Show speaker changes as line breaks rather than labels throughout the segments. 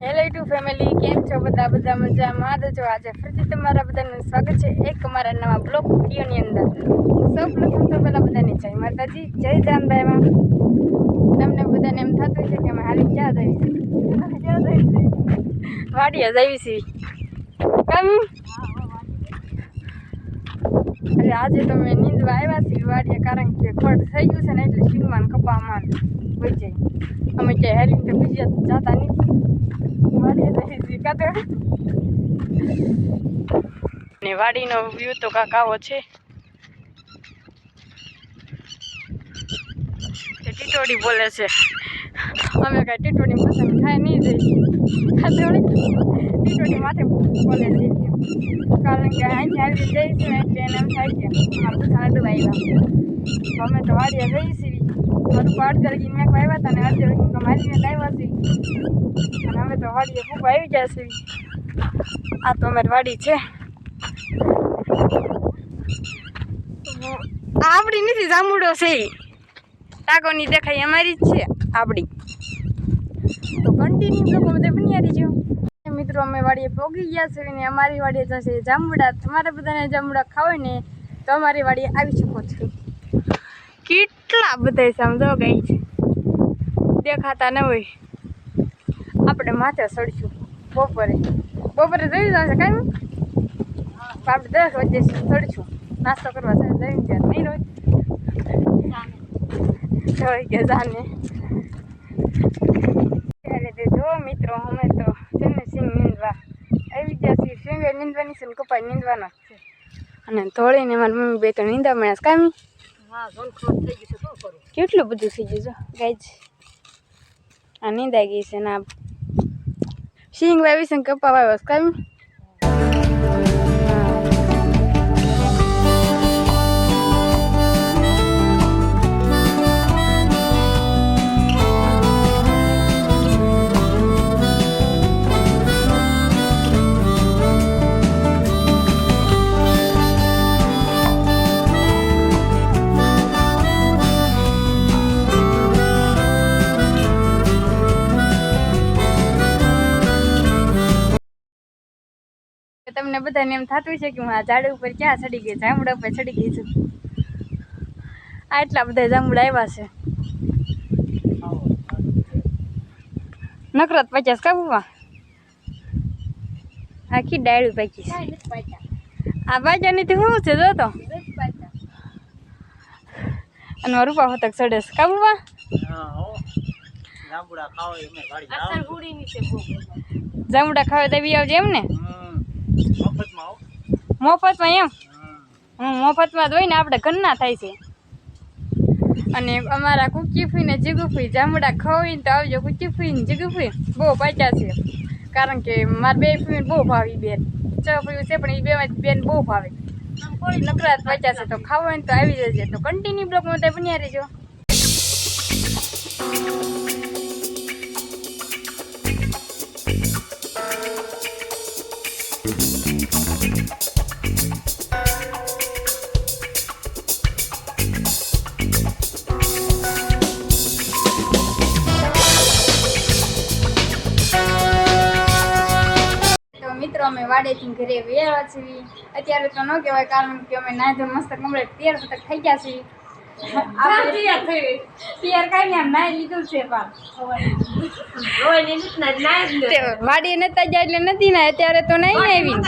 Hello two family કેમ છો બધા? બધા મજામાં. તો જો આજે ફરીથી તમારા બધાનું સ્વાગત છે એક અમારા નવા બ્લોગ વિડીયોની અંદર. સૌ પ્રથમ તો પહેલાં બધાને જય માતાજી, જય જાનભાઈમાં તમને બધાને એમ થતું છે કે અમે હાલી ક્યાં જઈએ છીએ? વાડીએ જઈએ છીએ. કેમ? અરે આજે તો મેં નીંદવા આવ્યા છીએ વાડીએ, કારણ કે ખોટ થઈ ગયું છે ને એટલે શીંગમાં ને કપામાં હોય જાય અમે ક્યાંય હેલીને તો બીજા જતા નથી. ને વાડીનો વ્યૂ તો કાંક છે. ટીટોડી બોલે છે. અમે કાંઈ ટીટોડી પસંદ થાય નહીં જઈ ટીટોડી માથે બોલે છે. કારણ કે અહીંથી આવી જઈશું એટલે એને એમ થાય કે અમારે બધા અડવા આવ્યા અમે તો વાડીએ જઈ મારું અડધર મેં આવ્યા હતા ને અડધર ગીન તો મારી મેં આવ્યા છીએ અને અમે તો વાડીએ ખૂબ આવી ગયા છીએ. આ તો અમારી વાડી છે. આ આપણી નથી જાંબુડો છે. ટાકોની દેખાય અમારી જ છે આપણી તો કન્ટિન્યુ લોકો બધા બન્યા રહીજો મિત્રો, અમે વાડીએ પોગી ગયા છે ને અમારી વાડીએ જશે જાંબુડા તમારા બધાને જાંબુડા ખાવ ને તો અમારી વાડીએ આવી શકો છો. કેટલા બધા સમજો ગઈ છે. દેખાતા ન હોય. આપણે માથે ચડશું બપોરે. બપોરે જઈ જશે કાંઈ આપણે દસ વાગે ચડશું નાસ્તો કરવા જઈને જઈને ત્યાં નહીં રોજ જોઈ કે જાને. ત્યારે જો મિત્રો, અમે તો છે ને સિંગ નીંદવા. આવી ગયા છીએ. નીંદવાની છે ને કપાઈ નીંદવાના છે. અને ધોળીને મારી મમ્મી બે તો નીંદા મળ્યા કામી
હા થઈ ગયું
કેટલું બધું થઈ ગયું છે ગાય આ નીંદાઈ ગઈ છે ને સિંગ વાવી છે ને કપા વાવ્યો છે તમને બધાને એમ થતું છે કે હું આ ઝાડ ઉપર ક્યાં ચડી ગઈ જાંબુડા ઉપર ચડી ગઈ છું. આ એટલા બધા જાંબુડા આવ્યા છે. નકરત પચાસ કાબુમાં આખી ડાયડું પાકી છે. આ બાજાની તો શું છે જોતો? અને મારું રૂપા હોતક ચડે છે. કાબુમાં
જાંબુડા
ખાવે તો દેવી આવજે એમ ને?
મફતમાં
એમ? હું. મફતમાં જ હોય ને આપણે ઘરના થાય છે. અને અમારા કુચીફી ને જીગુફી જામડા ખવાઈને તો આવજો. કુચીફી ને જીગુફી બહુ પાચ્યા છે. કારણ કે મારા બે ફીને બહુ ભાવી બેન. છ ફી છે પણ એ બે બેન બહુ ભાવે. નકરાત પાચ્યા છે. તો ખાવો ને તો આવી જશે તો કન્ટિન્યુ બ્લોકમાં બન્યા રહેજો. વાડેથી ઘરે વ્યા છીએ. અત્યારે તો ન કહેવાય કારણ કે અમે નાય મસ્ત કમ્પ્લીટ તેર વખત થઈ ગયા છીએ. છે વાડીએ નતા જાય એટલે નથી ને અત્યારે તો નહીં આવી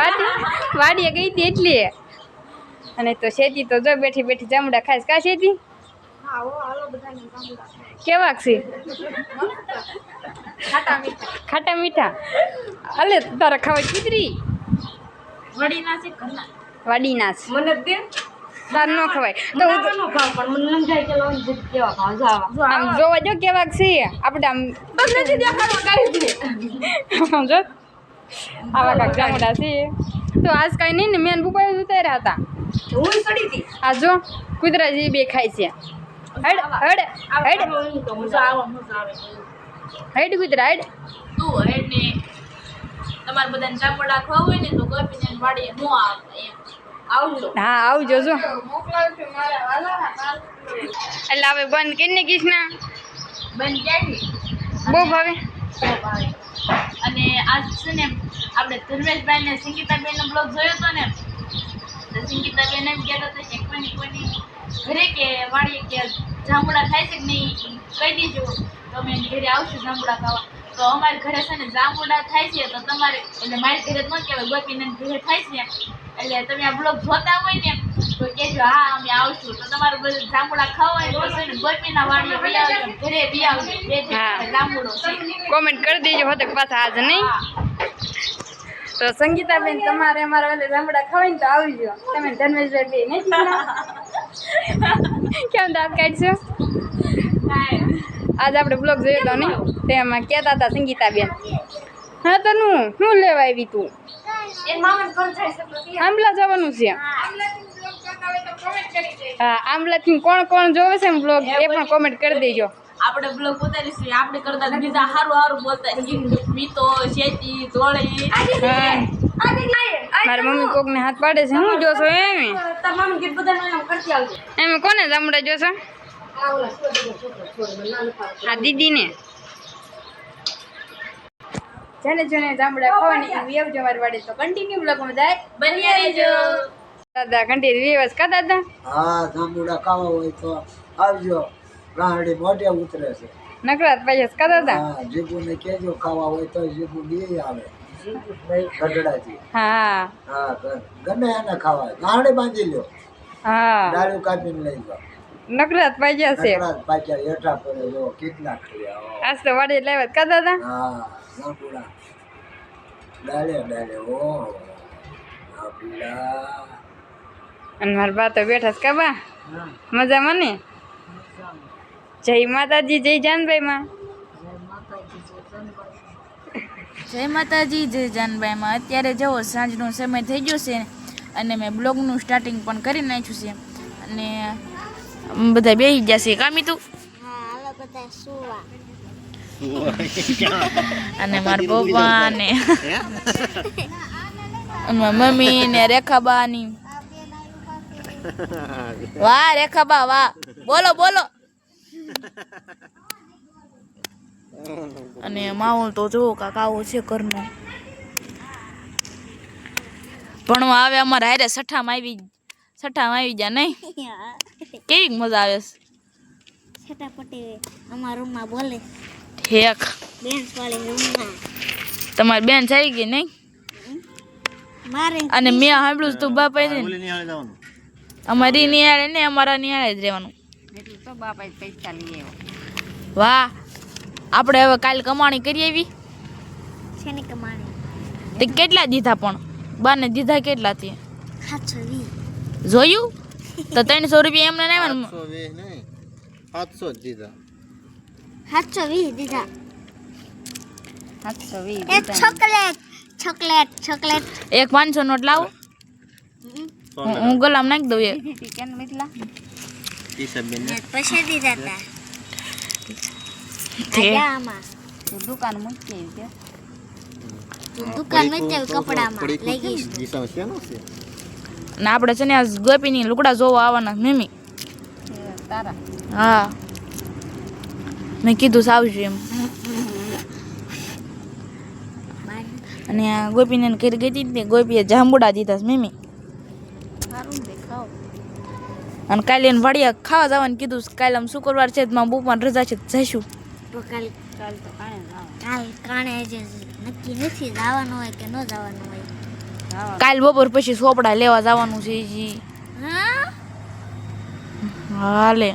વાડી વાડીએ ગઈ હતી એટલી. અને તો શેતી તો જો બેઠી બેઠી જમડા ખાસ કા શેતી? કેવાક છે? ખાટા મીઠા. અલે તારા ખાવા ખીચડી? વાડીના છે તાર ન ખવાય. તો આમ જોવા જો કેવાક છે. આપણે આમ આમ જો. આવા કાંક જામડા છે. તો આજ કાંઈ નહીં ને મેન બુપાઈ ઉતાર્યા હતા. આ જો કુતરા જે બે ખાય છે. હડ વિથ હડ. તું હેડ ને.
તમારે બધાને ચાપડા ખાવા હોય ને તો ગોપીને વાડીએ હું આવે એમ. આવજો.
હા આવજો જો. એટલે હવે બંધ કરીને કૃષ્ણ
બંધ ક્યાંય
બહુ ભાવે.
અને આજ છે ને આપણે ધર્મેશભાઈ ને સંગીતાબેન નો બ્લોગ જોયો હતો ને? સંગીતાબેન એમ કહેતા હતા કે કોઈની કોઈની ઘરે કે વાડીએ કે જાંબુડા થાય છે કે નહીં કહી દેજો. તો અમે ઘરે આવશું જાંબુડા ખાવા. તો અમારે ઘરે છે ને જાંબુડા થાય છે તો તમારે એટલે મારી ઘરે ન કહેવાય ગોપીને ઘરે થાય છે. એટલે તમે આ બ્લોગ જોતા હોય ને તો કહેજો હા અમે આવશું. તો તમારે બધું જાંબુડા ખાવા હોય તો છે ને ગોપીના વાડીએ બી આવજો ઘરે બી આવજો. જાંબુડો
કોમેન્ટ કરી દેજો હોતે પાછા આજ નહીં. તો સંગીતાબેન તમારે અમારા વાલે રામડા ખવાય ને તો આવજો. તમે ધર્મેશભાઈ નહીં કેમ દાંત કાઢશો? આજ આપણે બ્લોગ જોયો તો નહીં? તેમાં કહેતા હતા સંગીતાબેન. હા તો નું શું લેવા આવી તું? આંબલા જવાનું છે. હા આંબલાથી કોણ કોણ જોવે છે બ્લોગ એ પણ કોમેન્ટ કરી દેજો.
આપણે બ્લોગ ઉતારીશું આપણે કરતા બીજા સારું સારું બોલતા. મીતો શેતી ધોળી
મારી મમ્મી કોકને હાથ પાડે છે. હું જોશો એમ
આવજો.
એમ કોને જામડા જોશો? આ દીદીને. જેને જેને જામડા ખાવાની એ વ્યવજો મારી વાડે તો કન્ટિન્યુ બ્લોગમાં જાય.
બન્યા રહેજો.
દાદા કન્ટિન્યુ વ્યવસ કા દાદા?
હા જાંબુડા ખાવા હોય તો આવજો. મોઢે ઉતરે છે.
નકરાત પાછા કા દાદા?
હા જીબુને કહેજો ખાવા હોય તો જીગુ બી આવે. ગઢડાથી.
હા.
હા ગમે એને ખાવા ગાંડે બાંધી લ્યો.
હા.
ડાળું કાપીને લઈ જાઓ.
નકરાત પાયસ છે.
નકરા જ હેઠા પડે જો કેટલા ખાયા
આજ તો વાડી લેવા કા દાદા
હા ઓ
અને મારા બા તો બેઠા છે કાબા. મજામાં ને? જય માતાજી જય જાનભાઈ માં
જય માતાજી જય જાનબાઈમાં. અત્યારે જવો સાંજનો સમય થઈ ગયો છે અને મેં બ્લોગનું સ્ટાર્ટિંગ પણ કરી નાખ્યું છે. અને બધા બેસી ગયા છે કામી તું અને મારા પપ્પા ને મમ્મી ને રેખાબાની. વાહ રેખાબા વાહ. બોલો બોલો. અને માહોલ તો જુઓ કાક આવો છે ઘરનો. ભણવા આવે અમારા હારે છઠ્ઠામાં આવી છઠ્ઠામાં આવી ગયા નહીં? કેવી મજા આવે છે?
છટાપટી અમારા રૂમમાં બોલે.
ઠેક.
બેન્ચ વાળી રૂમમાં.
તમારી બેન આવી ગઈ નહીં?
મારે
અને મેં સાંભળ્યું છે તું બાપા ને. અમારી નિયાળે ને અમારા નિયાળે જ રહેવાનું.
એટલું તો બાપા પૈસા લઈ આવ્યો.
વાહ. આપણે હવે કાલ કમાણી કરી આવી?
શેની કમાણી?
તે કેટલા દીધા પણ? બાને દીધા કેટલા તે જોયું? તો ત્રણસો રૂપિયા એમને ના આવ્યા ને
સાતસો દીધા.
સાતસો વીસ દીધા.
સાતસો વીસ
એક ચોકલેટ ચોકલેટ ચોકલેટ.
એક પાંચસો નોટ લાવો. હું ગલામ નાખી દઉં એ.
દીધા હતા
દુકાન મૂકી
દુકાનમાં કપડામાં. લઈ ગઈશ
ને આપણે છે ને આ ગોપીની લુગડા જોવા આવવાના
મિમી
હા. મેં કીધું સાવજો એમ. અને આ ગોપીને કરી ગઈ હતી ને ગોપીએ જાંબુડા દીધા
સારું
અને કાલે એને વાડિયા ખાવા જવાનું કીધું કાલે આમ શુક્રવાર છે બપોર રજા છે તો જઈશું.
તો કાલ
તો કાણે
કાલ કાણે જે નક્કી નથી જવાનું હોય કે ન જવાનું હોય.
કાલ બપોર પછી સોપડા લેવા જવાનું છે જી. હાલે.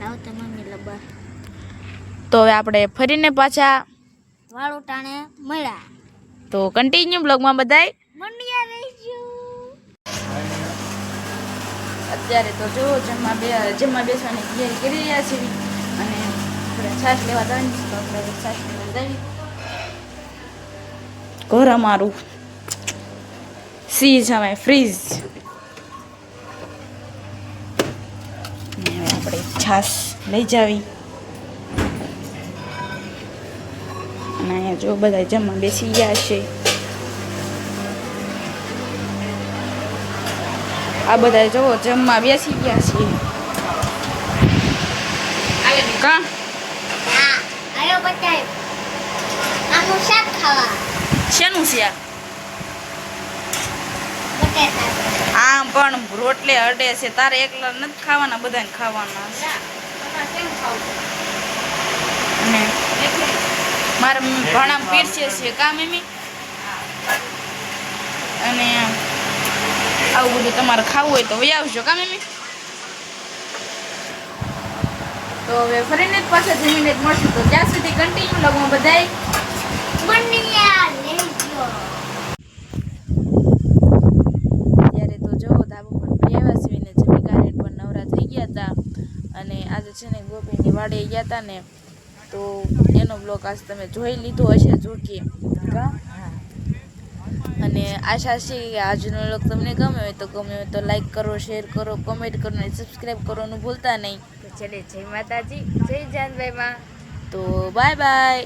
લાવ તો મમ્મી લબર.
તો હવે આપણે ફરીને પાછા
વાળું ટાણે મળ્યા.
તો કન્ટિન્યુ બ્લોગમાં બધાય. અત્યારે તો જો જમવા બે જમવા બેસવાની તૈયારી કરી રહ્યા છીએ. અને આપણે છાશ લેવા જવાની તો આપણે છાશ લેવા જઈએ. ઘર અમારું. સી સામે ફ્રીજ આપણે છાશ લઈ જાવી. અને અહીંયા જો બધા જમવા બેસી ગયા છે. આ બધા જો જમવા બેસી ગયા છીએ. છે આમ પણ રોટલે અડે છે, તારે એકલા નથી ખાવાના, બધાને ખાવાના. અને મારા પીરસે છે, કા મમ્મી? અને આવું બધું તમારે ખાવું હોય તો વહી આવજો કા મમ્મી? તો હવે ફરીને જ પાછા જમીને જ મળશું. તો ત્યાં સુધી કન્ટિન્યુ લગો બધાય. ત્યારે તો જવો ધાબા પર ફરી આવ્યા છીએ ને જમી પણ નવરા થઈ ગયા હતા. અને આજે છે ને ગોપીની વાડે ગયા હતા ને તો એનો બ્લોગ આજ તમે જોઈ લીધો હશે જો કા? અને આશા છે કે આજનો લોક તમને ગમે હોય તો ગમે હોય તો લાઈક કરો શેર કરો કોમેન્ટ કરો અને સબસ્ક્રાઈબ કરવાનું ભૂલતા નહીં.
તો ચલે જય માતાજી જય જાનભાઈ માં
તો બાય બાય